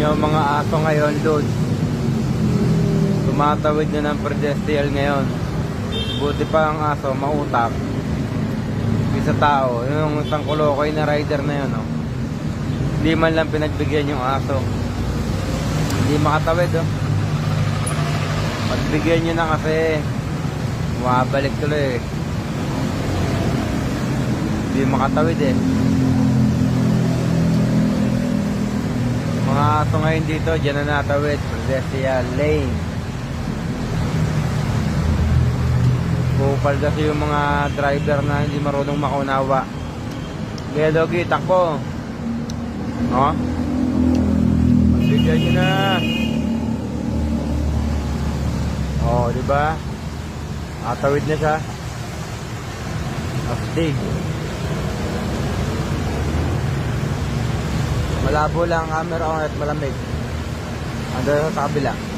Yung mga aso ngayon doon. Tumatawid na ng pedestrian ngayon. Buti pa ang aso, mautak. Isa tao, yung isang kulokoy na rider na yun, oh. Hindi man lang pinagbigyan yung aso. Hindi makatawid, oh. Pagbigyan nyo na kasi, bumabalik tuloy, eh. Hindi makatawid, eh. Mga aso ngayon dito, dyan na natawid. Pedestrian lane. Kupal kasi yung mga driver na hindi marunong makaunawa. Kaya Dogi, takbo. No? Pagbigyan nyo na. Oh, di ba? Atawid na siya. Astig. Malabo lang ang camera ko at malamig. Ando sa kabila.